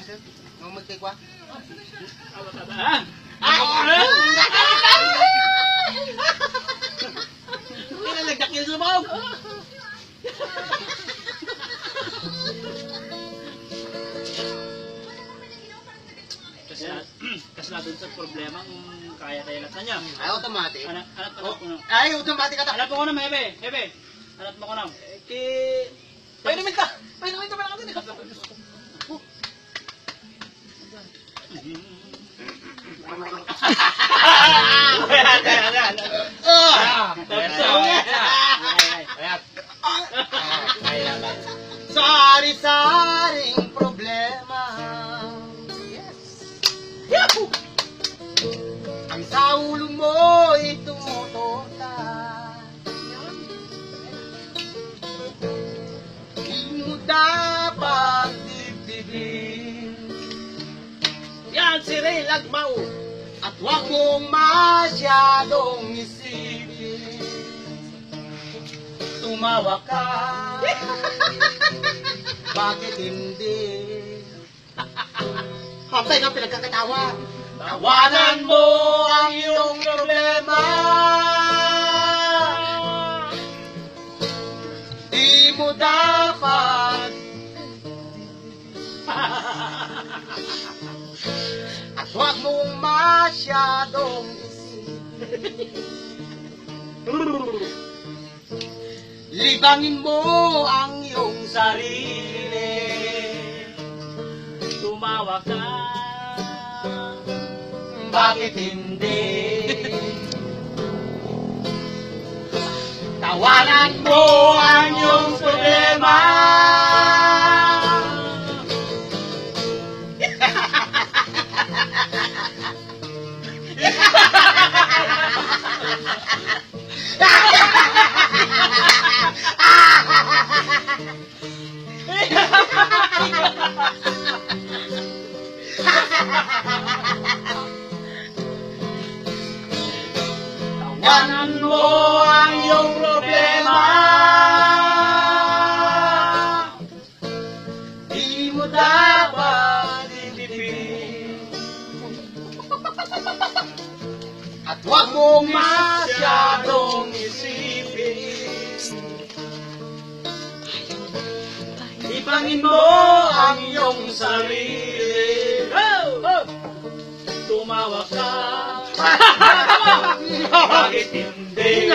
sir. Nung magtikwa. Na nagdakil sa mo! Kasi na, kasi na dun sa problema kung kaya tayo lahat na niya. Ay, automatic. Anak, anak, anak na. Ay, automatic ka ta. Anak mo na, Hebe. Hebe. Anak mo ko na. Ki... Painumin ka! Painumin ka ba natin? Ah! Sari-saring problema. Yes. Yahoo! Ang sa ulo mo'y tumutota. Di mo Si Ray Lagmao. At huwag mong masyadong isipin. Tumawa ka. Bakit hindi? Patay na pinagkakatawa. Tawanan mo ang iyong problema. Masyadong. Libangin mo ang iyong sarili. Tumawa ka. Bakit hindi? Tawanan mo ang iyong problema. Tawanan mo ang iyong problema. Di mo dapat ilipin. At huwag mong masyadong Ibangin mo ang iyong sarili. Oh! Oh! Tumawa ka. Bakit hindi?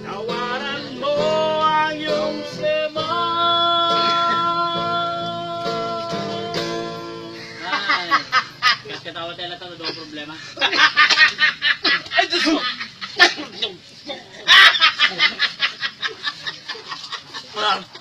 Tawaran mo ang iyong sema. Ay, Kasi katawa tayo lahat ng problema. Ay, Diyos ko!